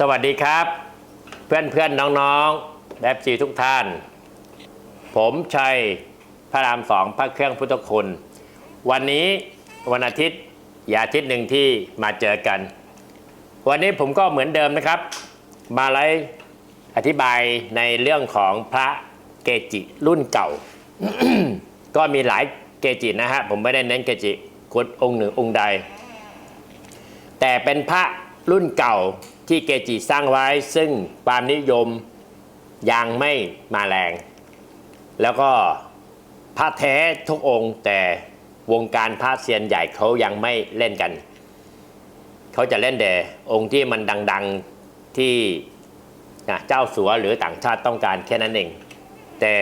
สวัสดีครับ เพื่อนเพื่อนๆน้องๆแบบจีทุกท่าน ผมชัยพระรามสองพระเครื่องพุทธคุณ วันนี้วันอาทิตย์อย่าอาทิตย์หนึ่งที่มาเจอกัน วันนี้ผมก็เหมือนเดิมนะครับ มาไลอธิบายในเรื่องของพระเกจิรุ่นเก่า ก็มีหลายเกจินะฮะผมไม่ได้เน้นเกจิคนองค์หนึ่งองค์ใด แต่เป็นพระรุ่นเก่า ที่เกจิสร้างไว้ซึ่งความนิยมยังไม่มาแรง แล้วก็พระแท้ทุกองค์ แต่วงการพระเซียนใหญ่เขายังไม่เล่นกัน เขาจะเล่นแต่องค์ที่มันดังๆที่เจ้าสัวหรือต่างชาติต้องการแค่นั้นเอง แต่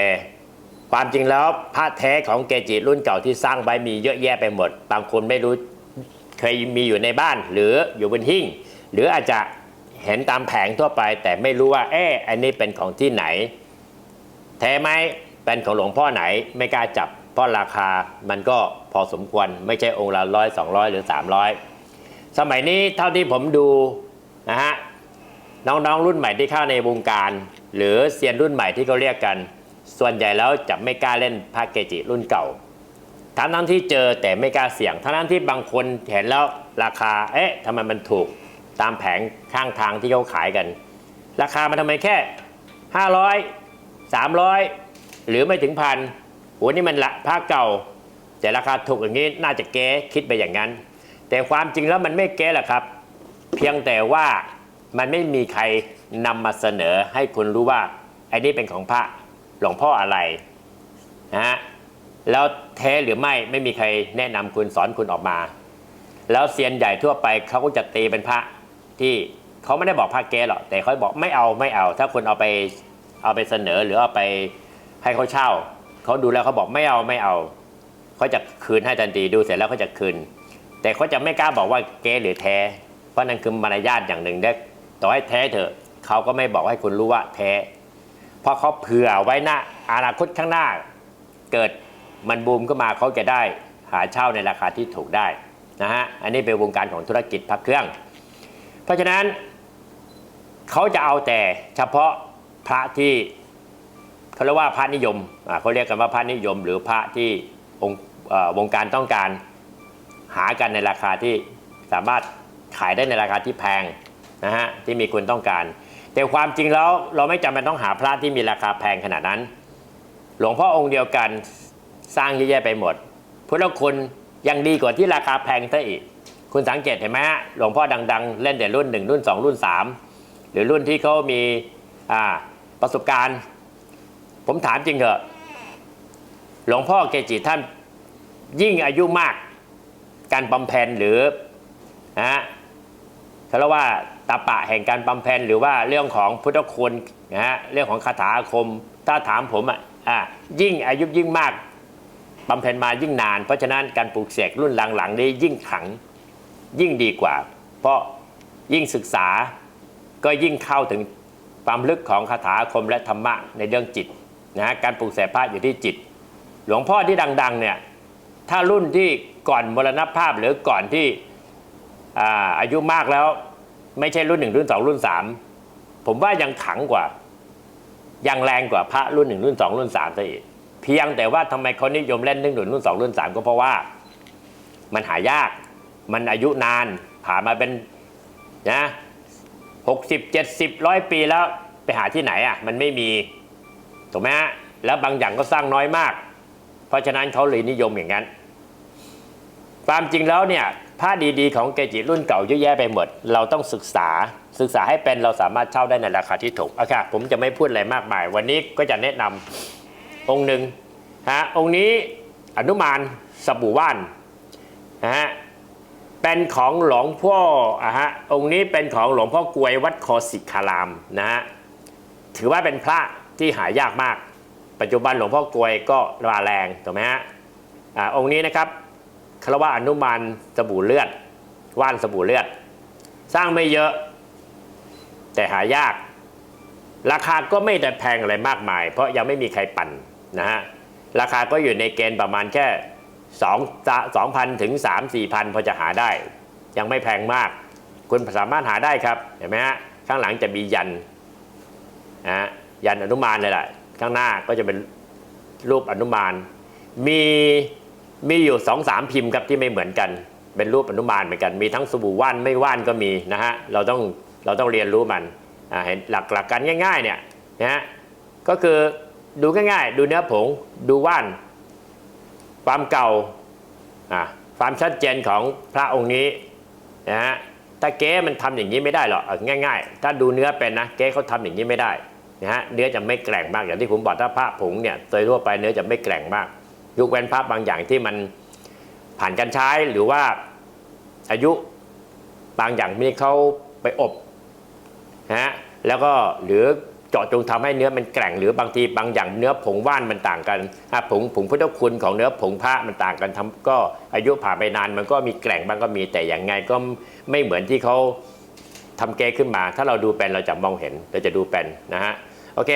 ความจริงแล้วพระแท้ของเกจิรุ่นเก่าที่สร้างไว้มีเยอะแยะไปหมด บางคนไม่รู้เคยมีอยู่ในบ้านหรืออยู่บนหิ้ง หรืออาจจะ เห็นตามแผงทั่วไป แต่ไม่รู้ว่า เอ๊ะอันนี้เป็นของที่ไหน แท้ไหมเป็นของหลวงพ่อไหนไม่กล้าจับ เพราะราคามันก็พอสมควรไม่ใช่องค์ละร้อยสองร้อยหรือ300สมัยนี้เท่าที่ผมดูนะฮะน้องๆรุ่นใหม่ที่เข้าในวงการ หรือเซียนรุ่นใหม่ที่เขาเรียกกัน ส่วนใหญ่แล้วจะไม่กล้าเล่นพระเกจิรุ่นเก่าทั้งนั้นที่เจอแต่ไม่กล้าเสี่ยงทั้งนั้นที่บางคนเห็นแล้วราคาเอ๊ะทำไมมันถูก ตามแผงข้างทางที่เขาขายกัน ราคามันทำไมแค่ 500 300 หรือไม่ถึงพันโหนี่มันละผ้าเก่า แต่ราคาถูกอย่างนี้น่าจะเก๊คิดไปอย่างนั้น แต่ความจริงแล้วมันไม่เก๊หรอกครับ เพียงแต่ว่ามันไม่มีใครนำมาเสนอให้คุณรู้ว่าไอ้น,นี่เป็นของพระหลวงพ่ออะไรนะฮะแล้วแท้หรือไม่ไม่มีใครแนะนำคุณสอนคุณออกมา แล้วเซียนใหญ่ทั่วไปเขาก็จะตีเป็นพระ ที่เขาไม่ได้บอกพระเก๊หรอกแต่เขาบอกไม่เอาไม่เอา ถ้าคุณเอาไปเอาไปเสนอหรือเอาไปให้เขาเช่าเขาดูแล้วเขาบอกไม่เอาไม่เอาเขาจะคืนให้ทันทีดูเสร็จแล้วเขาจะคืน แต่เขาจะไม่กล้าบอกว่าเก๊หรือแท้ เพราะนั่นคือมารยาทอย่างหนึ่งได้ต่อให้แท้เถอะเขาก็ไม่บอกให้คุณรู้ว่าแท้ เพราะเขาเผื่อไว้หน้าอนาคตข้างหน้า เกิดมันบูมก็มาเขาจะได้หาเช่าในราคาที่ถูกได้นะฮะอันนี้เป็นวงการของธุรกิจพักเครื่อง เพราะฉะนั้นเขาจะเอาแต่เฉพาะพระที่เขาเรียกว่าพระนิยมเขาเรียกกันว่าพระนิยม หรือพระที่องค์วงการต้องการหากันในราคาที่สามารถขายได้ในราคาที่แพงนะฮะที่มีคนต้องการ แต่ความจริงแล้วเราไม่จำเป็นต้องหาพระที่มีราคาแพงขนาดนั้น หลวงพ่อองค์เดียวกันสร้างเยอะแยะไปหมดพุทธคุณยังดีกว่าที่ราคาแพงซะอีก คุณสังเกตเห็นไหมฮะหลวงพ่อดัง ๆ เล่นแต่รุ่น 1 รุ่น 2 รุ่น 3 หรือรุ่นที่เขามีประสบการณ์ ผมถามจริงเถอะ หลวงพ่อเกจิท่านยิ่งอายุมาก การบำเพ็ญหรือนะฮะเขาเรียกว่าตาปะแห่งการบำเพ็ญหรือว่าเรื่องของพุทธคุณนะฮะเรื่องของคาถาอาคม ถ้าถามผมอะอะยิ่งอายุยิ่งมากบำเพ็ญมายิ่งนาน เพราะฉะนั้นการปลูกเสกรุ่นหลังๆนี้ยิ่งขลัง ยิ่งดีกว่า เพราะยิ่งศึกษาก็ยิ่งเข้าถึงความลึกของคาถาคมและธรรมะในเรื่องจิตนะฮะการปลูกเสพระอยู่ที่จิต หลวงพ่อที่ดัง ๆ เนี่ยถ้ารุ่นที่ก่อนมรณภาพหรือก่อนที่อาอายุมากแล้ว ไม่ใช่รุ่นหนึ่งรุ่นสองรุ่นสามผมว่ายังขังกว่า ยังแรงกว่าพระรุ่นหนึ่งรุ่นสองรุ่นสามซะอีกเพียงแต่ว่าทำไมเขานิยมเล่นเรื่องหนึ่งรุ่นสองรุ่นสามก็เพราะว่า มันหายาก มันอายุนานผ่านมาเป็นนะหกสิบเจ็ดสิบร้อยปีแล้วไปหาที่ไหนอะมันไม่มีถูกไหมฮะแล้วบางอย่างก็สร้างน้อยมาก เพราะฉะนั้นเขาเลยนิยมอย่างนั้น ความจริงแล้วเนี่ยผ้าดีๆของเกจิรุ่นเก่าเยอะแยะไปหมด เราต้องศึกษาศึกษาให้เป็นเราสามารถเช่าได้ในราคาที่ถูกโอเคผมจะไม่พูดอะไรมากมาย วันนี้ก็จะแนะนำองค์หนึ่งฮะองค์นี้อนุมานสบู่ว่านนะฮะ เป็นของหลวงพ่ออะฮะองค์นี้เป็นของหลวงพ่อกวยวัดโคสิคารามนะฮะถือว่าเป็นพระที่หายากมาก ปัจจุบันหลวงพ่อกวยก็ราแรงถูกไหมฮะอ่าองค์นี้นะครับคารวะอนุมานสบู่เลือด ว่านสบู่เลือด สร้างไม่เยอะ แต่หายาก ราคาก็ไม่ได้แพงอะไรมากมาย เพราะยังไม่มีใครปั่นนะฮะราคาก็อยู่ในเกณฑ์ประมาณแค่ 2 2,000ถึง3 4 0 0 0พอจะหาได้ ยังไม่แพงมาก คุณสามารถหาได้ครับเห็นไหมฮะข้างหลังจะมียันนะฮะยันอนุมานเลยแหละข้างหน้าก็จะเป็นรูปอนุมาน มีมีอยู่สองสามพิมพ์ครับที่ไม่เหมือนกัน เป็นรูปอนุมานเหมือนกัน มีทั้งสบู่ว่านไม่ว่านก็มีนะฮะเราต้องเราต้องเรียนรู้มันเห็นหลักหลักการง่ายๆเนี่ยนะฮะก็คือดูง่ายๆ ดูเนื้อผงดูว่าน ความเก่าความชัดเจนของพระองค์นี้นะฮะถ้าเก๊มันทำอย่างนี้ไม่ได้หรอกง่าย ๆ ถ้าดูเนื้อเป็นนะเก๊เขาทำอย่างนี้ไม่ได้นะฮะเนื้อจะไม่แกร่งมากอย่างที่ผมบอกถ้าพระผงเนี่ยโดยทั่วไปเนื้อจะไม่แกร่งมากยกเว้นพระบางอย่างที่มันผ่านการใช้หรือว่าอายุบางอย่างที่เขาไปอบนะฮะแล้วก็หรือ เจาะจงทำให้เนื้อมันแกร่งหรือบางทีบางอย่างเนื้อผงว่านมันต่างกันอะผงผงพุทธคุณของเนื้อผงพระมันต่างกันทำก็อายุผ่านไปนานมันก็มีแกร่งบ้างก็มีแต่อย่างไงก็ไม่เหมือนที่เขาทำเกขึ้นมา ถ้าเราดูเป็นเราจะมองเห็นเราจะดูเป็นนะฮะโอเค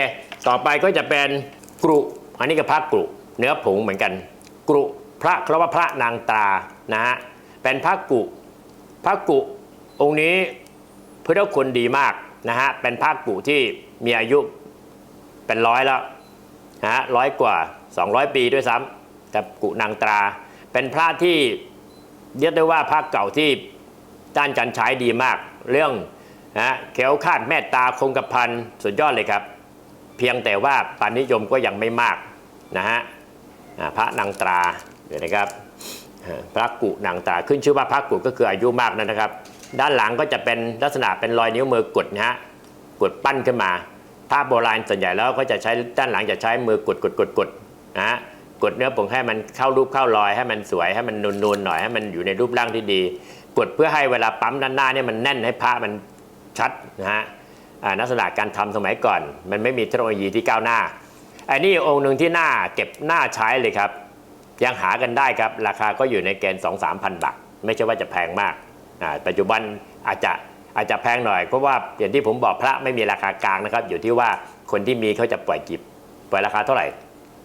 ต่อไปก็จะเป็นกรุอันนี้ก็พระกรุเนื้อผงเหมือนกัน กรุพระเขาเรียกว่าพระนางตานะฮะเป็นพระกุพระกุองค์นี้พุทธคุณดีมากนะฮะเป็นพระกุที่ มีอายุเป็นร้อยแล้วนะฮะร้อยกว่า 200 ปีด้วยซ้ำแต่กุนางตรา เป็นพระที่เรียกได้ว่าพระเก่าที่ด้านการใช้ดีมาก เรื่องนะฮะแขวคาดแม่ตาคงกระพันสุดยอดเลยครับ เพียงแต่ว่าปานนิยมก็ยังไม่มากนะฮะพระนางตราเดี๋ยวนะครับพระกุนางตราขึ้นชื่อว่าพระกุก็คืออายุมากนะครับ ด้านหลังก็จะเป็นลักษณะเป็นรอยนิ้วมือกดนะฮะ กดปั้นขึ้นมา ภาพโบราณส่วนใหญ่แล้วก็จะใช้ด้านหลังจะใช้มือกดกดกดกดนะฮะกดเนื้อผงให้มันเข้ารูปเข้ารอยให้มันสวยให้มันนูนๆหน่อยให้มันอยู่ในรูปร่างที่ดี กดเพื่อให้เวลาปั๊มด้านหน้าเนี่ยมันแน่นให้พระมันชัดนะฮะอ่าลักษณะการทำสมัยก่อน มันไม่มีเทคโนโลยีที่ก้าวหน้าอันนี้องค์หนึ่งที่หน่าเก็บหน้าใช้เลยครับ ยังหากันได้ครับ ราคาก็อยู่ในเกณฑ์2 3 0 0 0บาทไม่ใช่ว่าจะแพงมากปัจจุบันอาจจะ อาจจะแพงหน่อยเพราะว่าอย่างที่ผมบอกพระไม่มีราคากลางนะครับ อยู่ที่ว่าคนที่มีเขาจะปล่อยกิบปล่อยราคาเท่าไหร่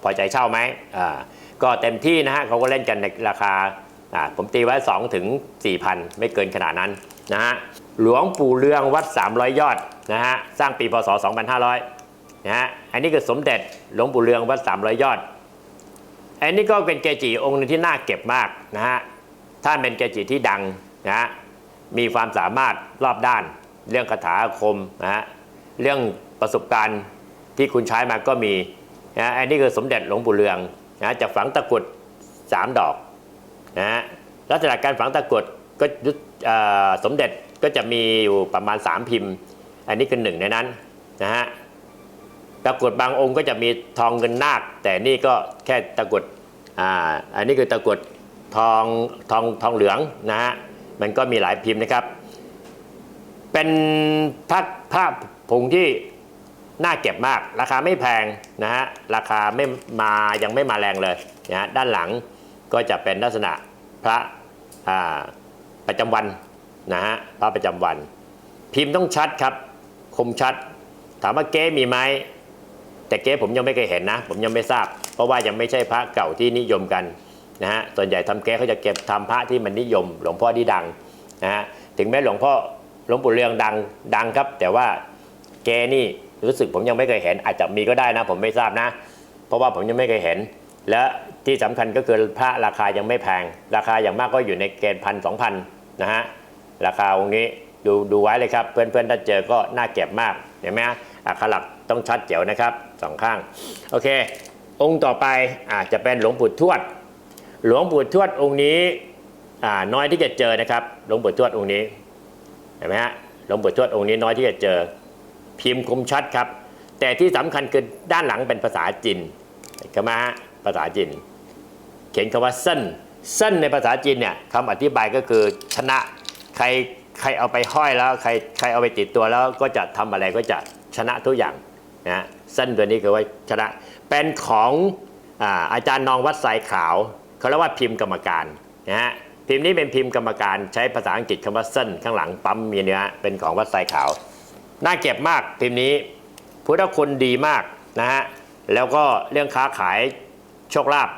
พอใจเช่าไหมอ่าก็เต็มที่นะฮะเขาก็เล่นกันในราคาอ่าผมตีไว้2ถึง4,000 ไม่เกินขนาดนั้นนะฮะหลวงปู่เรืองวัด 300 ยอดนะฮะสร้างปีพศ 2500นะฮะอันนี้คือสมเด็จหลวงปู่เรืองวัด 300 ยอด อันนี้ก็เป็นเกจิองค์หนึงที่น่าเก็บมากนะฮะท่านเป็นเกจิที่ดังนะฮะ มีความสามารถรอบด้าน เรื่องคาถาอาคมนะฮะเรื่องประสบการณ์ที่คุณใช้มาก็มีนะอันนี้คือสมเด็จหลวงปู่เรืองนะจะฝังตะกรุดสามดอกนะฮะลักษณะการฝังตะกรุดก็ยุทธเอ่อสมเด็จก็จะมีอยู่ประมาณ 3 พิมพ์ อันนี้คือหนึ่งในนั้นนะฮะตะกรุดบางองค์ก็จะมีทองเงินนาค แต่นี่ก็แค่ตะกรุดอ่าอันนี้คือตะกรุดทองทองทองเหลืองนะฮะ มันก็มีหลายพิมพ์นะครับ เป็นผ้าผ้าผงที่น่าเก็บมาก ราคาไม่แพงนะฮะ ราคาไม่มายังไม่มาแรงเลยนะฮะ ด้านหลังก็จะเป็นลักษณะพระประจำวันนะฮะ พระประจำวัน พิมพ์ต้องชัดครับ คมชัด ถามว่าเก๊มีไหมแต่เก๊ผมยังไม่เคยเห็นนะ ผมยังไม่ทราบ เพราะว่ายังไม่ใช่พระเก่าที่นิยมกัน นะฮะส่วนใหญ่ทำเก๊เขาจะเก็บทำพระที่มันนิยม หลวงพ่อที่ดังนะฮะถึงแม้หลวงพ่อหลวงปู่เรืองดังดังครับ แต่ว่าเก๊นี่รู้สึกผมยังไม่เคยเห็น อาจจะมีก็ได้นะ ผมไม่ทราบนะ เพราะว่าผมยังไม่เคยเห็น และที่สำคัญก็คือพระราคายังไม่แพง ราคาอย่างมากก็อยู่ในเกณฑ์พันสองพันนะฮะราคาองค์นี้ดูดูไว้เลยครับ เพื่อนๆถ้าเจอก็น่าเก็บมากเห็นไหมฮะอักขลักต้องชัดเจ๋วนะครับสองข้างโอเค องค์ต่อไปอาจจะเป็นหลวงปู่ทวด หลวงปู่ทวดองค์นี้น้อยที่จะเจอนะครับหลวงปู่ทวดองค์นี้เห็นไหมฮะหลวงปู่ทวดองค์นี้น้อยที่จะเจอ พิมพ์คมชัดครับ แต่ที่สำคัญคือด้านหลังเป็นภาษาจีนเห็นไหมฮะภาษาจีนเขียนคำว่าเส้นเส้นในภาษาจีนเนี่ยคำอธิบายก็คือชนะใครใครเอาไปห้อยแล้วใครใครเอาไปติดตัวแล้วก็จะทำอะไรก็จะชนะทุกอย่างนะฮะเส้นตัวนี้คือว่าชนะเป็นของอาอาจารย์นองวัดสายขาว เขาเรียกว่าพิมพ์กรรมการนะฮะพิมพ์นี้เป็นพิมพ์กรรมการใช้ภาษาอังกฤษคำว่าเส้นข้างหลังปั๊มมีเนื้อเป็นของวัดสายขาว น่าเก็บมากพิมพ์นี้พุทธคุณดีมากนะฮะแล้วก็เรื่องค้าขายโชคลาภ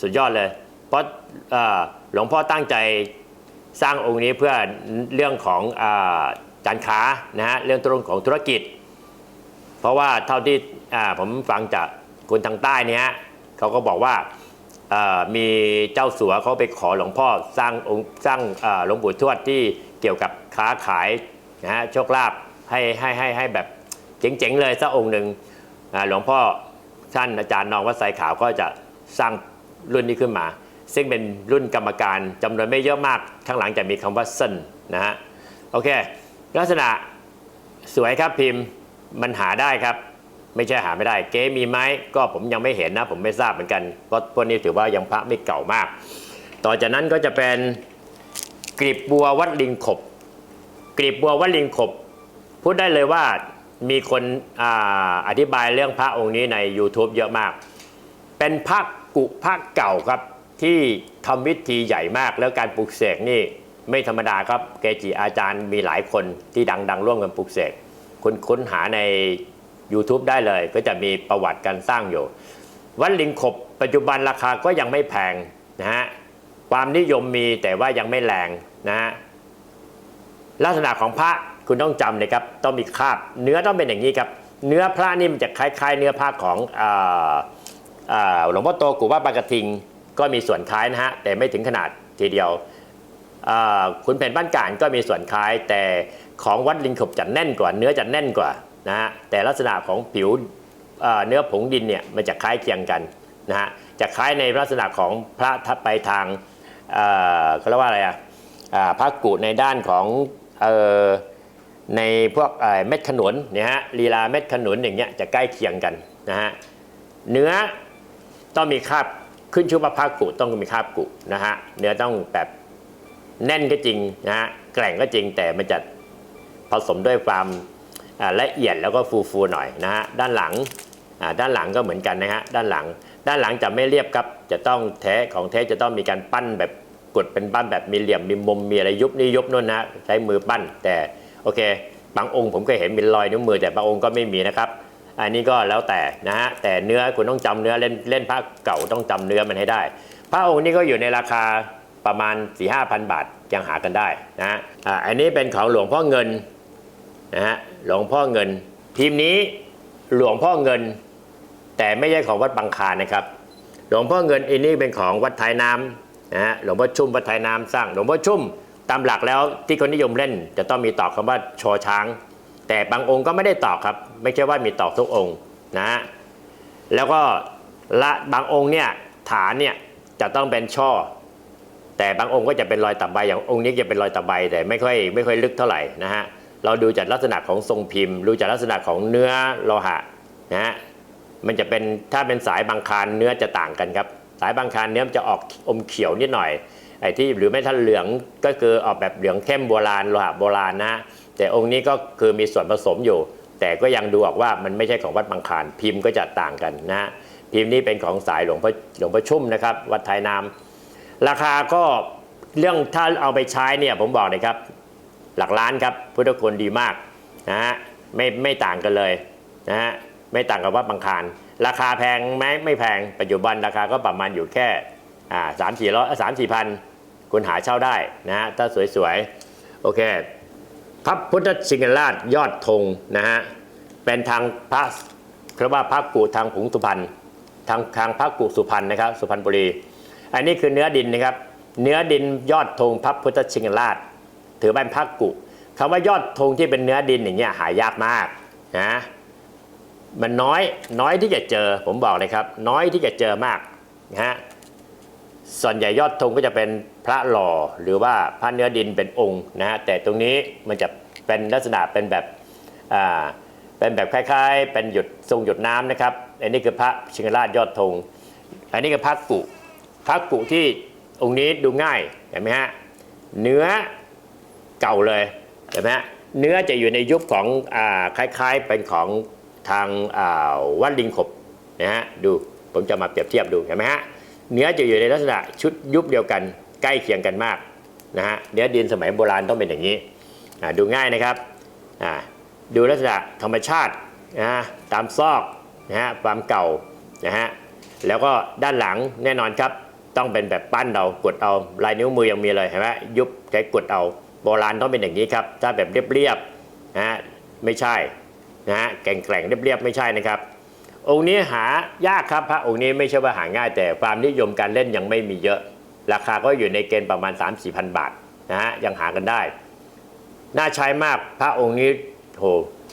สุดยอดเลย เพราะเอ่อหลวงพ่อตั้งใจสร้างองค์นี้เพื่อเรื่องของอาการค้านะฮะเรื่องตรงของธุรกิจ เพราะว่าเท่าที่ผมฟังจากคนทางใต้เนี่ยเขาก็บอกว่า มีเจ้าสัวเขาไปขอหลวงพ่อสร้างองค์สร้างหลวงปู่ทวดที่เกี่ยวกับค้าขายนะฮะโชคลาภให้ให้ให้ให้แบบเจ๋งๆเลยสักองค์หนึ่งหลวงพ่อท่านอาจารย์นองวัดสายขาวก็จะสร้างรุ่นนี้ขึ้นมา ซึ่งเป็นรุ่นกรรมการจำนวนไม่เยอะมาก ข้างหลังจะมีคำว่าเส้นนะฮะโอเค ลักษณะสวยครับพิมพ์มันหาได้ครับ ไม่ใช่หาไม่ได้เก๊มีไหมก็ผมยังไม่เห็นนะ ผมไม่ทราบเหมือนกันเพราะพวกนี้ถือว่ายังพระไม่เก่ามาก ต่อจากนั้นก็จะเป็นกลีบบัววัดลิงขบกลีบบัววัดลิงขบ พูดได้เลยว่ามีคนออธิบายเรื่องพระองค์นี้ใน YouTube เยอะมาก เป็นพระกุพระเก่าครับที่ทำวิธีใหญ่มากแล้วการปลูกเสกนี่ไม่ธรรมดาครับเกจิอาจารย์มีหลายคนที่ดังๆ ร่วมกันปลูกเสกคุณค้นหาใน YouTube ได้เลย ก็จะมีประวัติการสร้างอยู่ วัดลิงขบปัจจุบันราคาก็ยังไม่แพงนะฮะความนิยมมีแต่ว่ายังไม่แรงนะฮะลักษณะของพระคุณต้องจำเลยครับต้องมีคราบ เนื้อต้องเป็นอย่างนี้ครับ เนื้อพระนี่มันจะคล้ายๆ เนื้อผ้าของหลวงพ่อโตกูว่าปากระทิงก็มีส่วนคล้ายนะฮะแต่ไม่ถึงขนาดทีเดียวคุณแผ่นบ้านกานก็มีส่วนคล้ายแต่ของวัดลิงขบจะแน่นกว่า เนื้อจะแน่นกว่า นะฮะแต่ลักษณะของผิวเนื้อผงดินเนี่ยมันจะคล้ายเคียงกันนะฮะจะคล้ายในลักษณะของพระทับไปทางเขาเรียกว่าอะไรอะพระกุในด้านของอในพวกเม็ดขนุนเนี่ยฮะลีลาเม็ดขนุนอย่างเงี้ยจะใกล้เคียงกันนะฮะเนื้อต้องมีคราบขึ้นชื่อว่าพระกุต้องมีคราบกุนะฮะเนื้อต้องแบบแน่นก็จริงนะฮะแกร่งก็จริงแต่มันจะผสมด้วยความ ละเอียดแล้วก็ฟูๆหน่อยนะฮะด้านหลังด้านหลังก็เหมือนกันนะฮะด้านหลัง ด้านหลังจะไม่เรียบครับจะต้องแท้ของแท้จะต้องมีการปั้นแบบกดเป็นปั้นแบบมีเหลี่ยมมีมุมมีอะไรยุบนี่ยุบนู่นนะใช้มือปั้น แต่โอเค บางองค์ผมก็เห็นมีรอยนิ้วมือแต่บางองค์ก็ไม่มีนะครับ อันนี้ก็แล้วแต่นะฮะแต่เนื้อคุณต้องจำเนื้อเล่นเล่นพระเก่าต้องจำเนื้อมันให้ได้พระองค์นี้ก็อยู่ในราคาประมาณ4ี่ห้าพันบาทยังหากันได้นะฮะอ่าอันนี้เป็นของหลวงพ่อเงิน นะฮะหลวงพ่อเงิน ทีมนี้หลวงพ่อเงิน แต่ไม่ใช่ของวัดบางคานะครับ หลวงพ่อเงินอันนี้เป็นของวัดไทยน้ำนะฮะหลวงพ่อชุ่มวัดไทยน้ำสร้าง หลวงพ่อชุ่มตามหลักแล้วที่คนนิยมเล่น จะต้องมีตอกคำว่าชอช้าง แต่บางองค์ก็ไม่ได้ตอกครับ ไม่ใช่ว่ามีตอกทุกองค์นะฮะแล้วก็ละบางองค์เนี่ยฐานเนี่ยจะต้องเป็นช่อ แต่บางองค์ก็จะเป็นรอยตะไบอย่างองค์นี้จะเป็นรอยตะไบแต่ไม่ค่อยไม่ค่อยลึกเท่าไหร่นะฮะ เราดูจากลักษณะของทรงพิมพ์ ดูจากลักษณะของเนื้อโลหะนะฮะมันจะเป็นถ้าเป็นสายบางคานเนื้อจะต่างกันครับ สายบางคานเนื้อมันจะออกอมเขียวนิดหน่อยไอ้ที่หรือไม่ถ้าเหลืองก็คือออกแบบเหลืองเข้มโบราณโลหะโบราณนะแต่องค์นี้ก็คือมีส่วนผสมอยู่ แต่ก็ยังดูออกว่ามันไม่ใช่ของวัดบางคานพิมพ์ก็จะต่างกันนะฮะพิมพ์นี้เป็นของสายหลวงพ่อหลวงพ่อชุ่มนะครับ วัดไทยนามราคาก็เรื่องถ้าเอาไปใช้เนี่ยผมบอกเลยครับ หลักล้านครับพุทธคุณดีมากนะฮะไม่ไม่ต่างกันเลยนะฮะไม่ต่างกับวัดบางคารราคาแพงไหมไม่แพงปัจจุบันราคาก็ประมาณอยู่แค่อ่าสามสี่ร้อยสามสี่พันคุณหาเช่าได้นะฮะถ้าสวยๆโอเคพระพุทธชิงราชยอดธงนะฮะเป็นทางพระเรียกว่าพระกุทางผงสุพรรณทางทางพระกุสุพรรณนะครับ สุพรรณบุรี อันนี้คือเนื้อดินนะครับ เนื้อดินยอดธงพระพุทธชิงราช ถือเป็นพระกุคำว่ายอดธงที่เป็นเนื้อดินอย่างเงี้ยหายากมากนะมันน้อยน้อยที่จะเจอผมบอกเลยครับ น้อยที่จะเจอมากนะฮะส่วนใหญ่ยอดธงก็จะเป็นพระหล่อหรือว่าพระเนื้อดินเป็นองค์นะฮะแต่ตรงนี้มันจะเป็นลักษณะเป็นแบบอ่าเป็นแบบคล้ายๆ เป็นหยุดทรงหยุดน้ำนะครับอันนี้คือพระชิงราชยอดธงอันนี้คือพระกุพระกุที่องค์นี้ดูง่ายเห็นไหมฮะเนื้อ เก่าเลยเห็นไหมฮะเนื้อจะอยู่ในยุคของอคล้ายๆเป็นของทางาวัดลิงขบนะฮะดูผมจะมาเปรียบเทียบดูเห็นไหมฮะเนื้อจะอยู่ในลักษณะชุดยุคเดียวกัน ใกล้เคียงกันมากนะฮะเนื้อดินสมัยโบราณต้องเป็นอย่างนี้ดูง่ายนะครับดูลักษณะธรรมชาตินะฮะตามซอกนะฮะความเก่านะฮะแล้วก็ด้านหลังแน่นอนครับ ต้องเป็นแบบปั้นเอากดเอาลายนิ้วมือยังมีเลยเห็นไหมยุบใช้กดเอา โบราณต้องเป็นอย่างนี้ครับ ถ้าแบบเรียบๆนะฮะไม่ใช่นะฮะแกร่งๆเรียบๆไม่ใช่นะครับ องค์นี้หายากครับพระองค์นี้ไม่ใช่ว่าหาง่าย แต่ความนิยมการเล่นยังไม่มีเยอะ ราคาก็อยู่ในเกณฑ์ประมาณ 3 4 0 0 0บาทนะฮะยังหากันได้ น่าใช้มากพระองค์นี้โห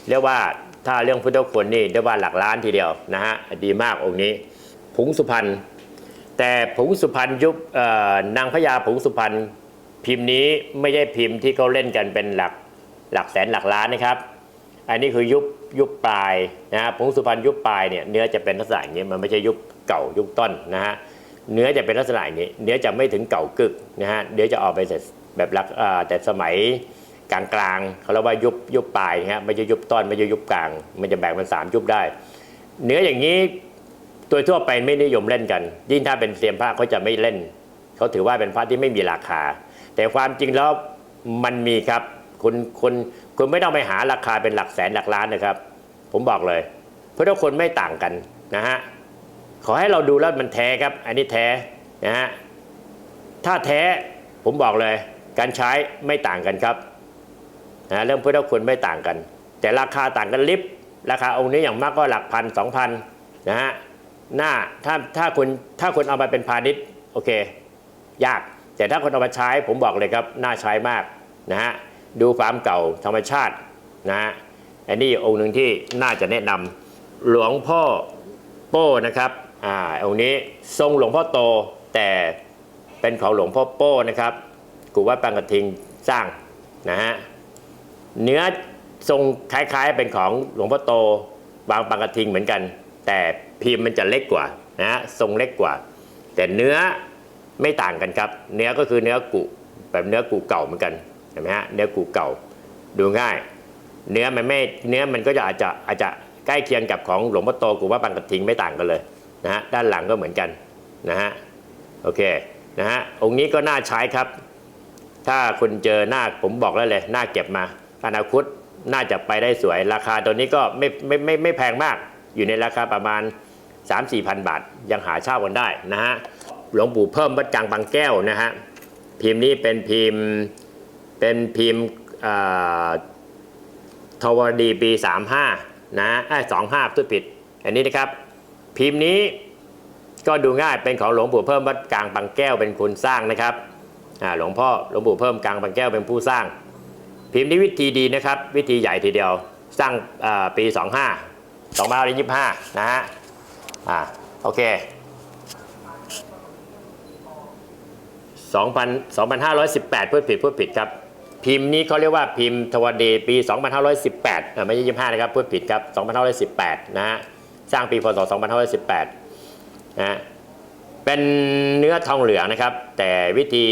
เรียกว่าถ้าเรื่องพุทธคุณนี่เรียกว่าหลักล้านทีเดียวนะฮะดีมากองค์นี้ผงสุพรรณแต่ผงสุพรรณยุคเอ่อนางพญาผงสุพรรณ พิมพ์นี้ไม่ใช่พิมพ์ที่เขาเล่นกันเป็นหลักหลักแสนหลักล้านนะครับ อันนี้คือยุคยุคปลายนะฮะผงสุพรรณยุคปลายเนี่ยเนื้อจะเป็นลักษณะอย่างนี้มันไม่ใช่ยุคเก่ายุคต้นนะฮะเนื้อจะเป็นลักษณะอย่างนี้ เนื้อจะไม่ถึงเก่ากึกนะฮะเนื้อจะออกไปแบบลักอ่าแต่สมัยกลางกลางๆเขาเรียกว่ายุบยุบปลายนะฮะไม่ใช่ยุบต้นไม่ใช่ยุบกลาง มันจะแบ่งเป็นสามยุบได้ เนื้ออย่างนี้โดยทั่วไปไม่นิยมเล่นกัน ยิ่งถ้าเป็นเซียนพระเขาจะไม่เล่นเขาถือว่าเป็นพระที่ไม่มีราคา แต่ความจริงแล้วมันมีครับ คุณคุณคุณไม่ต้องไปหาราคาเป็นหลักแสนหลักล้านนะครับ ผมบอกเลย เพราะทุกคนไม่ต่างกันนะฮะขอให้เราดูแล้วมันแท้ครับ อันนี้แท้นะฮะถ้าแท้ผมบอกเลย การใช้ไม่ต่างกันครับนะเรื่องพุทธคุณไม่ต่างกัน แต่ราคาต่างกันลิบราคาองค์นี้อย่างมากก็หลักพันสองพันนะฮะหน้าถ้าถ้าคุณถ้าคุณเอาไปเป็นพาณิชย์โอเค ยาก แต่ถ้าคนเอามาใช้ผมบอกเลยครับน่าใช้มากนะฮะดูความเก่าธรรมชาตินะฮะอันนี้องค์หนึ่งที่น่าจะแนะนำหลวงพ่อโป้นะครับอ่าองค์นี้ทรงหลวงพ่อโตแต่เป็นของหลวงพ่อโป้นะครับกูว่าปังกระทิงสร้างนะฮะเนื้อทรงคล้ายๆเป็นของหลวงพ่อโตบางปางกระทิงเหมือนกัน แต่พิมพ์มันจะเล็กกว่านะฮะทรงเล็กกว่า แต่เนื้อ ไม่ต่างกันครับ เนื้อก็คือเนื้อกุแบบเนื้อกุเก่าเหมือนกันเห็นไหมฮะเนื้อกุเก่าดูง่าย เนื้อมันไม่เนื้อมันก็จะอาจจะอาจจะใกล้เคียงกับของหลวงพ่อโตกูว่าบางกระทิงไม่ต่างกันเลยนะฮะด้านหลังก็เหมือนกันนะฮะโอเคนะฮะองค์นี้ก็น่าใช้ครับ ถ้าคุณเจอหน้าผมบอกแล้วเลยหน้าเก็บมาอนาคตน่าจะไปได้สวย ราคาตัวนี้ก็ไม่ไม่ไม่ไม่แพงมากอยู่ในราคาประมาณ 3 4พันบาท ยังหาเช่ากันได้นะฮะ หลวงปู่เพิ่มวัดกลางบางแก้วนะฮะพิมพ์นี้เป็นพิมพ์เป็นพิมพ์ทวารดีปี35นะไอ้สองห้าตัวผิด อันนี้นะครับ พิมพ์นี้ก็ดูง่ายเป็นของหลวงปู่เพิ่มวัดกลางบางแก้วเป็นคนสร้างนะครับหลวงพ่อหลวงปู่เพิ่มกลางบางแก้วเป็นผู้สร้าง พิมพ์นี้วิธีดีนะครับ วิธีใหญ่ทีเดียวสร้างอ่าปี 25 2525นะฮะอ่าโอเค 2,000 2,518พูดผิดพูดผิดครับ พิมพ์นี้เขาเรียกว่าพิมพ์ทวเดปี 2518อ่าไม่ใช่25นะครับพูดผิดครับ 2518 นะฮะสร้างปีพศ 2518 นะฮะเป็นเนื้อทองเหลืองนะครับ แต่วิธี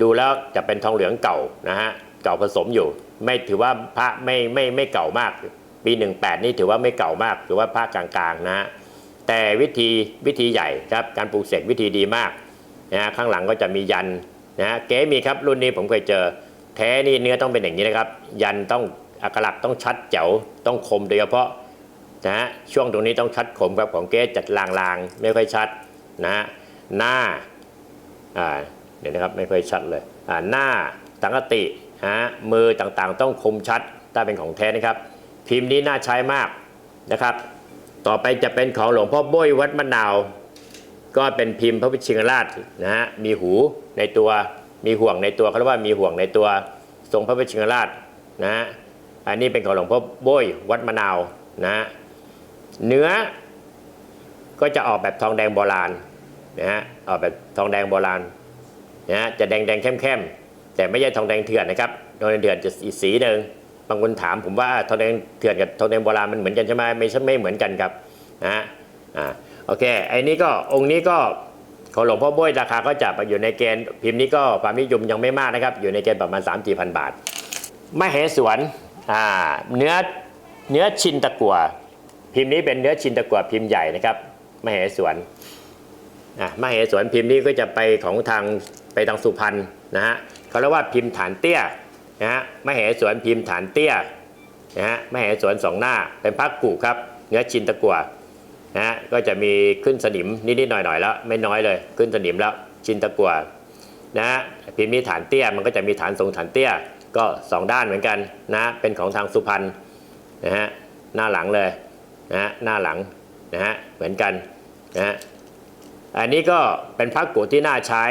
ดูแล้วจะเป็นทองเหลืองเก่านะฮะเก่าผสมอยู่ ไม่ถือว่าพระไม่ไม่ไม่เก่ามาก ปี 18 นี่ถือว่าไม่เก่ามาก ถือว่าพระกลางๆนะฮะแต่วิธีวิธีใหญ่ครับการปลูกเสกวิธีดีมาก นะข้างหลังก็จะมียันนะฮะเก๋มีครับรุ่นนี้ผมเคยเจอ แท้นี่เนื้อต้องเป็นอย่างนี้นะครับ ยันต้องอักขระต้องชัดแจ๋วต้องคมโดยเฉพาะนะฮะช่วงตรงนี้ต้องชัดคมครับของเก๋จัดลางๆ ไม่ค่อยชัดนะฮะหน้าอ่าเดี๋ยวนะครับไม่ค่อยชัดเลยอ่าหน้าสังกติฮะมือต่างๆ ต้องคมชัดถ้าเป็นของแท้นะครับ พิมพ์นี้น่าใช้มากนะครับ ต่อไปจะเป็นของหลวงพ่อโบ้ยวัดมะนาว ก็เป็นพิมพ์พระวิชิงราชนะฮะมีหูในตัวมีห่วงในตัวเขาเรียกว่ามีห่วงในตัวทรงพระวิชิงราชนะฮะอันนี้เป็นของหลวงพ่อโบ้ยวัดมะนาวนะฮะเนื้อก็จะออกแบบทองแดงโบราณนะฮะออกแบบทองแดงโบราณนะฮะจะแดงแดงๆเข้มๆแต่ไม่ใช่ทองแดงเถื่อนนะครับทองแดงเถื่อนจะอีกสีหนึ่งบางคนถามผมว่าทองแดงเถื่อนกับทองแดงโบราณมันเหมือนกันใช่ไหมไม่ใช่ไม่เหมือนกันครับนะฮะอ่า โอเคไอ้นี้ก็องค์นี้ก็ของหลวงพ่อบ้ยราคาก็จะอยู่ในเกณฑ์พิมพ์นี้ก็ความนิยมยังไม่มากนะครับ อยู่ในเกณฑ์ประมาณ3 4พันบาทมเหสวนอ่าเนื้อเนื้อชินตะกัวพิมพ์นี้เป็นเนื้อชินตะกัวพิมพ์ใหญ่นะครับมเหสวนอะมเหสวนพิมพ์นี้ก็จะไปของทางไปทางสุพรรณนะฮะเขาเรียกว่าพิมพ์ฐานเตี้ยนะฮะมเหสวนพิมพ์ฐานเตี้ยนะฮะมเหสวนสองหน้าเป็นพักกุครับ เนื้อชินตะกัว นะฮะก็จะมีขึ้นสนิมนิดๆหน่อยๆแล้วไม่น้อยเลยขึ้นสนิมแล้วชินตะกัวนะฮะพิมพ์นี้ฐานเตี้ยมันก็จะมีฐานทรงฐานเตี้ยก็สองด้านเหมือนกันนะเป็นของทางสุพรรณนะฮะหน้าหลังเลยนะฮะหน้าหลังนะฮะเหมือนกันนะฮะอันนี้ก็เป็นพระกุที่น่าใช้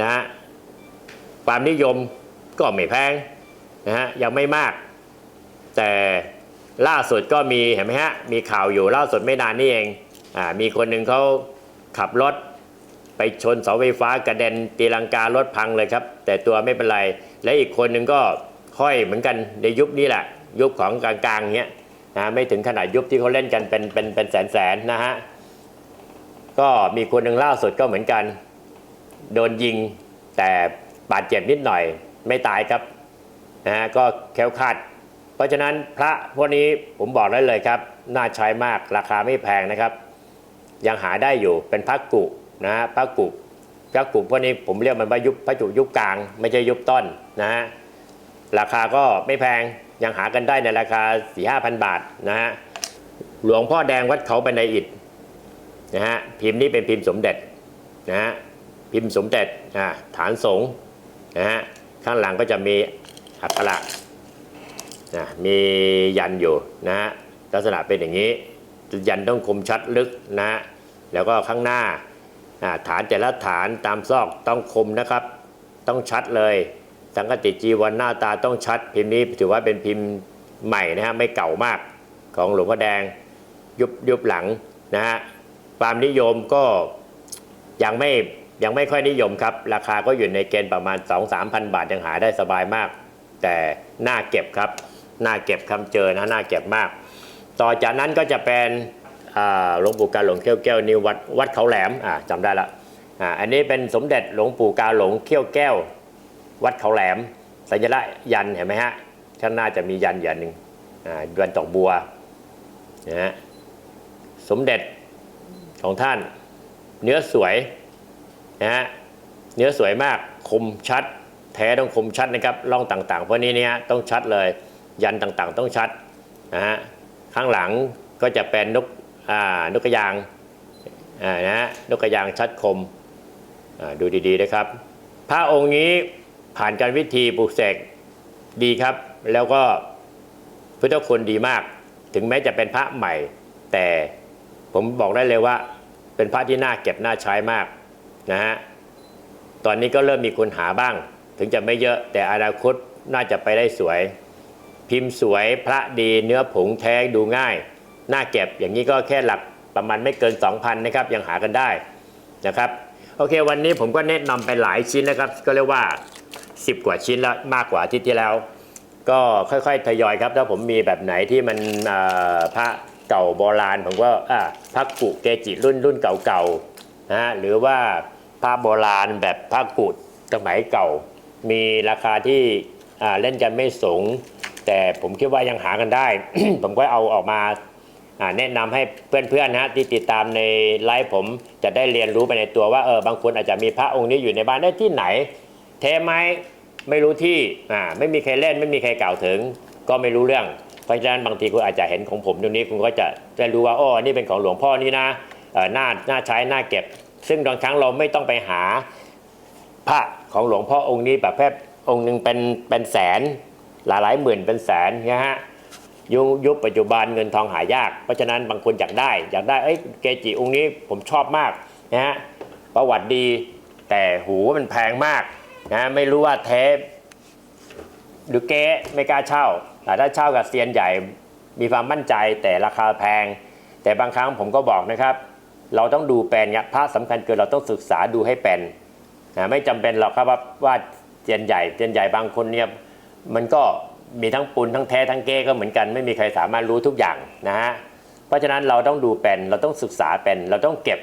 นะฮะความนิยมก็ไม่แพงนะฮะยังไม่มากแต่ ล่าสุดก็มีเห็นไหมฮะมีข่าวอยู่ล่าสุดไม่นานนี่เองอ่ามีคนหนึ่งเขาขับรถไปชนเสาไฟฟ้ากระเด็นตีลังการถพังเลยครับ แต่ตัวไม่เป็นไร และอีกคนหนึ่งก็ห้อยเหมือนกันในยุคนี้แหละ ยุคของกลางๆเนี้ยนะไม่ถึงขนาดยุคที่เขาเล่นกันเป็นเป็นเป็นแสนแสนๆนะฮะก็มีคนหนึ่งล่าสุดก็เหมือนกัน โดนยิงแต่บาดเจ็บนิดหน่อยไม่ตายครับนะฮะก็แค้วคาด เพราะฉะนั้นพระพวกนี้ผมบอกได้เลยครับ น่าใช้มากราคาไม่แพงนะครับ ยังหาได้อยู่เป็นพระกุนะฮะพระกุพระกุพวกนี้ผมเรียกมันว่ายุคพระจุยุคกลาง ไม่ใช่ยุคต้นนะฮะราคาก็ไม่แพงยังหากันได้ในราคา4ี่ห้าพันบาทนะฮะหลวงพ่อแดงวัดเขาบันไดอิฐนะฮะพิมพ์นี้เป็นพิมพ์สมเด็จนะฮะพิมพ์สมเด็จอ่าฐานสงนะฮะข้างหลังก็จะมีอักขระ นะมียันอยู่นะฮะลักษณะเป็นอย่างนี้ ยันต้องคมชัดลึกนะฮะแล้วก็ข้างหน้าฐานแต่ละฐานตามซอกต้องคมนะครับ ต้องชัดเลย สังกติจีวันหน้าตาต้องชัด พิมพ์นี้ถือว่าเป็นพิมพ์ใหม่นะฮะไม่เก่ามากของหลวงพ่อแดงยุบยุบหลังนะฮะความนิยมก็ยังไม่ยังไม่ค่อยนิยมครับ ราคาก็อยู่ในเกณฑ์ประมาณ 2-3พันบาทยังหาได้สบายมาก แต่น่าเก็บครับ น่าเก็บคำเจอนะน่าเก็บมาก ต่อจากนั้นก็จะเป็นหลวงปู่กาหลงเขี้ยวแก้วนี่วัดวัดเขาแหลมอ่าจำได้ละอ,อันนี้เป็นสมเด็จหลวงปู่กาหลงเขี้ยวแก้ว วัดเขาแหลม สัญลักษณ์ยันเห็นไหมฮะข้างหน้าจะมียันอยันหนึ่งยันตอกบัวนะฮะสมเด็จของท่านเนื้อสวยนะฮะเนื้อสวยมากคมชัดแท้ต้องคมชัดนะครับร่องต่างๆพวกนี้เนี่ยต้องชัดเลย ยันต่างๆต้องชัดนะฮะข้างหลังก็จะเป็นนกอ่านกกระยางอ่านะฮะนกกระยางชัดคมอ่าดูดีๆนะครับ พระองค์นี้ผ่านการวิธีปลูกเสกดีครับ แล้วก็พุทธคุณดีมาก ถึงแม้จะเป็นพระใหม่ แต่ผมบอกได้เลยว่า เป็นพระที่น่าเก็บน่าใช้มากนะฮะตอนนี้ก็เริ่มมีคนหาบ้าง ถึงจะไม่เยอะแต่อนาคตน่าจะไปได้สวย พิมพ์สวยพระดีเนื้อผงแท้ดูง่ายน่าเก็บอย่างนี้ก็แค่หลักประมาณไม่เกิน 2,000นะครับยังหากันได้นะครับโอเค วันนี้ผมก็แนะนำไปหลายชิ้นนะครับ ก็เรียกว่า 10 กว่าชิ้นแล้วมากกว่าที่ที่แล้ว ก็ค่อยๆทยอยครับ ถ้าผมมีแบบไหนที่มันพระเก่าโบราณ ผมก็อ่าพระกุเกจิรุ่นรุ่นเก่าๆนะฮะหรือว่าพระโบราณแบบพระกุสมัยเก่า มีราคาที่เล่นกันไม่สูง แต่ผมคิดว่ายังหากันได้ ผมก็เอาออกมาแนะนำให้เพื่อนๆนะฮะที่ติดตามในไลฟ์ผมจะได้เรียนรู้ไปในตัวว่าเออบางคนอาจจะมีพระองค์นี้อยู่ในบ้านได้ที่ไหน เทไหมไม่รู้ที่อ่าไม่มีใครเล่นไม่มีใครกล่าวถึง ก็ไม่รู้เรื่องเพราะฉะนั้นบางทีคุณอาจจะเห็นของผมตรงนี้คุณก็จะได้รู้ว่าอ๋อนี่เป็นของหลวงพ่อนี่นะเอ่อน่าน่าใช้น่าเก็บ ซึ่งบางครั้งเราไม่ต้องไปหาพระของหลวงพ่อองค์นี้แบบแค่องค์หนึ่งเป็นเป็นแสน หลายหลายหมื่นเป็นแสนนะฮะยุคยุคปัจจุบันเงินทองหายาก เพราะฉะนั้นบางคนอยากได้อยากได้เอ้ยเกจิองค์นี้ผมชอบมากนะฮะประวัติดีแต่หูมันแพงมากนะไม่รู้ว่าแท้หรือเก๊ไม่กล้าเช่าแต่ถ้าเช่ากับเซียนใหญ่มีความมั่นใจแต่ราคาแพง แต่บางครั้งผมก็บอกนะครับ เราต้องดูเป็นเนี่ยพระสำคัญเกินเราต้องศึกษาดูให้เป็นนะไม่จำเป็นหรอกครับว่าว่าเซียนใหญ่เซียนใหญ่บางคนเนี่ย มันก็มีทั้งปุนทั้งแท้ทั้งเก้ก็เหมือนกันไม่มีใครสามารถรู้ทุกอย่างนะฮะเพราะฉะนั้นเราต้องดูเป็นเราต้องศึกษาเป็นเราต้องเก็บ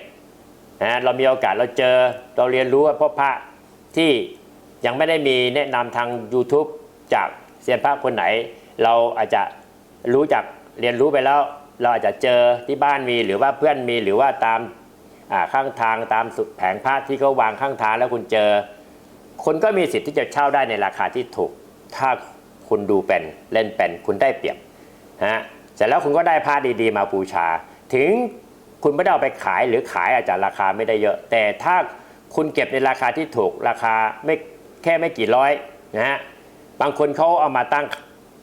นะเรามีโอกาสเราเจอเราเรียนรู้ว่าพราะพระที่ยังไม่ได้มีแนะนำทาง YouTube จากเซียนพระคนไหน เราอาจจะรู้จักเรียนรู้ไปแล้ว เราอาจจะเจอที่บ้านมีหรือว่าเพื่อนมีหรือว่าตามาข้างทางตามสุดแผงพระที่เขาวางข้างทางแล้วคุณเจอ คนก็มีสิทธิ์ที่จะเช่าได้ในราคาที่ถูก ถ้าคุณดูเป็นเล่นเป็นคุณได้เปรียบนะฮะเสร็จแล้วคุณก็ได้ผ้าดีๆ มาบูชา ถึงคุณไม่ได้เอาไปขายหรือขายอาจจะราคาไม่ได้เยอะ แต่ถ้าคุณเก็บในราคาที่ถูกราคาไม่แค่ไม่กี่ร้อยนะฮะบางคนเขาเอามาตั้ง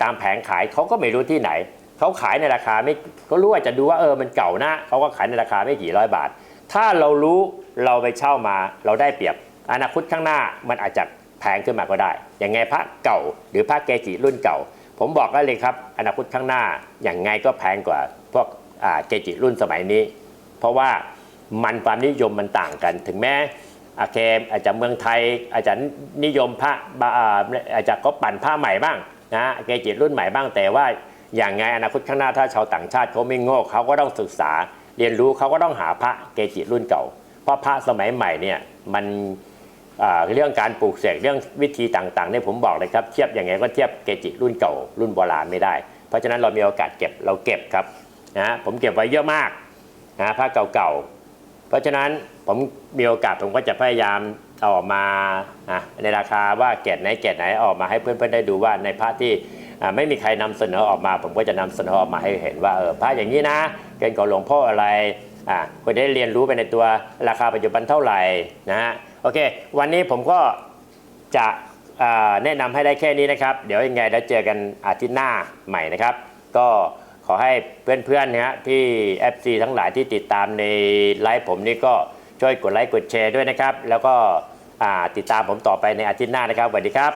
ตามแผงขายเขาก็ไม่รู้ที่ไหนเขาขายในราคาไม่เขารู้ว่าจะดูว่าเออมันเก่านะเขาก็ขายในราคาไม่กี่ร้อยบาท ถ้าเรารู้เราไปเช่ามาเราได้เปรียบ อนาคตข้างหน้ามันอาจจะ แพงขึ้นมาก็ได้อย่างไงพระเก่า หรือพระเกจิรุ่นเก่า ผมบอกได้เลยครับ อนาคตข้างหน้าอย่างไงก็แพงกว่าพวกเกจิรุ่นสมัยนี้ เพราะว่ามันความนิยมมันต่างกัน ถึงแม้อาเคมอาจจะเมืองไทยอาจจะนิยมพระอาจจะก็ปั่นผ้าใหม่บ้างนะเกจิรุ่นใหม่บ้างแต่ว่าอย่างไงอนาคตข้างหน้าถ้าชาวต่างชาติเขาไม่โง่เขาก็ต้องศึกษา เรียนรู้เขาก็ต้องหาพระเกจิรุ่นเก่า เพราะพระสมัยใหม่เนี่ยมัน เรื่องการปลูกเสกเรื่องวิธีต่างๆเนี่ยผมบอกเลยครับเทียบอย่างไงก็เทียบเกจิรุ่นเก่ารุ่นโบราณไม่ได้ เพราะฉะนั้นเรามีโอกาสเก็บเราเก็บครับนะผมเก็บไว้เยอะมากนะพระเก่าๆเพราะฉะนั้นผมมีโอกาสผมก็จะพยายามเอาออกมาอะในราคาว่าเกรดไหนเกรดไหนออกมาให้เพื่อนๆได้ดูว่าในพระที่ไม่มีใครนำเสนอออกมา ผมก็จะนำเสนอออกมาให้เห็นว่าเออพระอย่างนี้นะเกณฑ์ของหลวงพ่ออะไรอะคนได้เรียนรู้ไปในตัวราคาปัจจุบันเท่าไหร่นะฮะ โอเค วันนี้ผมก็จะแนะนำให้ได้แค่นี้นะครับ เดี๋ยวยังไงแล้วเจอกันอาทิตย์หน้าใหม่นะครับ ก็ขอให้เพื่อนๆนะฮะที่ FC ทั้งหลายที่ติดตามในไลฟ์ผมนี่ก็ช่วยกดไลค์กดแชร์ด้วยนะครับ แล้วก็ติดตามผมต่อไปในอาทิตย์หน้านะครับสวัสดีครับ